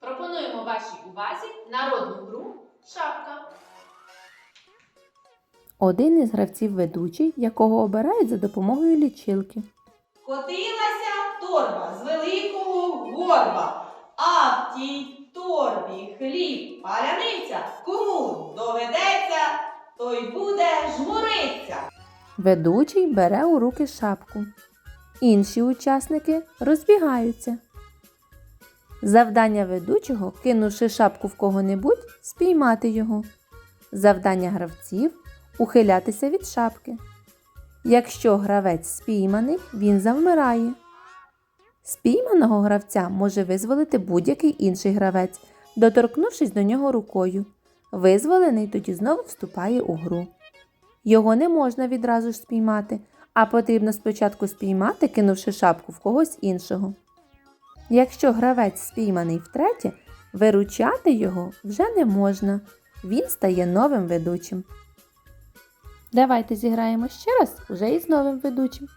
Пропонуємо вашій увазі народну гру Шапка. Один із гравців ведучий, якого обирають за допомогою лічилки. Котилася торба з великого горба, а в тій торбі хліб паляниця. Кому доведеться, той буде жмуриться. Ведучий бере у руки шапку. Інші учасники розбігаються. Завдання ведучого, кинувши шапку в кого-небудь, спіймати його. Завдання гравців ухилятися від шапки. Якщо гравець спійманий, він завмирає. Спійманого гравця може визволити будь-який інший гравець, доторкнувшись до нього рукою. Визволений тоді знову вступає у гру. Його не можна відразу ж спіймати, а потрібно спочатку спіймати, кинувши шапку в когось іншого. Якщо гравець спійманий втретє, виручати його вже не можна. Він стає новим ведучим. Давайте зіграємо ще раз уже із новим ведучим.